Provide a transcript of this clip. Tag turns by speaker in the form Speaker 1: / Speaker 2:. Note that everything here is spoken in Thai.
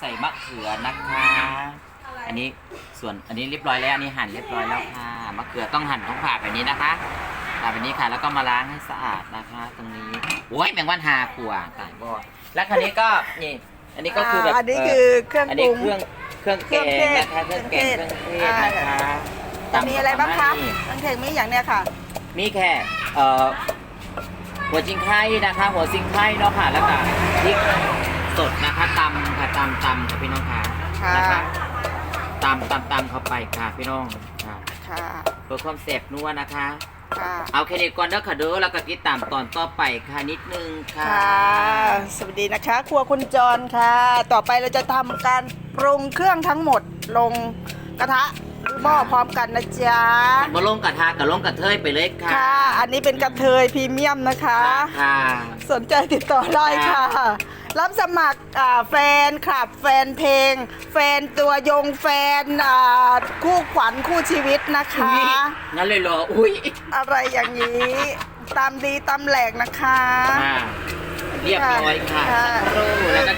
Speaker 1: ใส่มะเขือนะคะ อันนี้ส่วนอันนี้เรียบร้อยแล้วอันนี้หั่นเรียบร้อยแล้วค่ะมะเขือต้องหั่นต้องผ่าแบบนี้นะคะผ่าแบบนี้ค่ะ แล้วก็มาล้างให้สะอาดนะคะ ตรงนี้โอ้ยแมงวันหาขวตายบ่แล้วคันนี้ก็นี่ อันนี้ก็คือแบบ
Speaker 2: อันนี้คือเครื่อง
Speaker 1: อัน
Speaker 2: ป
Speaker 1: นี้
Speaker 2: รุง
Speaker 1: เครื่องเครื่องแกงนะคะเครื่องแกงเครื่องเทศนะคะ
Speaker 2: จะมีอะไรบ้างคะ
Speaker 1: นี่
Speaker 2: ตั้งเทงมีอย่างเนี้ยค่ะ
Speaker 1: มีแค่เอ่อหัวจิงไข่นะคะ หัวซิงไข่เนาะค่ะแล้วก็พริกสดนะคะตำค่ะตำตำค่ะพี่น้องค่ะ
Speaker 2: ค่ะ
Speaker 1: นะคะตำตำตำเข้าไปค่ะพี่น้องค่ะ
Speaker 2: ค่ะ
Speaker 1: เพื่อความแซ่บนัวนะคะ
Speaker 2: ค่ะ
Speaker 1: เอาแค่นี้ก่อนเด้อค่ะเด้อแล้วก็ติดตามตอนต่อไปค่ะนิดนึงค่ะ
Speaker 2: ค่ะ สวัสดีนะคะ ครัวคุณจรค่ะ ต่อไปเราจะทำการปรุงเครื่องทั้งหมดลงกระทะ หรือหม้อพร้อมกันนะจ๊ะ
Speaker 1: มาลงกระทะกับลงกระเทยไปเลยค่ะ
Speaker 2: ค่ะ อันนี้เป็นกระเทยพรีเมียมนะคะ
Speaker 1: ค่ะ
Speaker 2: สนใจติดต่อได้ค่ะ รับสมัครอ่าแฟนคลับแฟนเพลง แฟนตัวยงแฟนอ่าคู่ขวัญคู่ชีวิตนะคะ
Speaker 1: อุ๊ยงั้นเลยเหรออุ้ย
Speaker 2: อะไรอย่างนี้ ตามดีตามแหลกนะคะ
Speaker 1: ค่ะเรียบร้อยค่ะ
Speaker 2: ค่ะ
Speaker 1: สักครู่แล้วก็จะ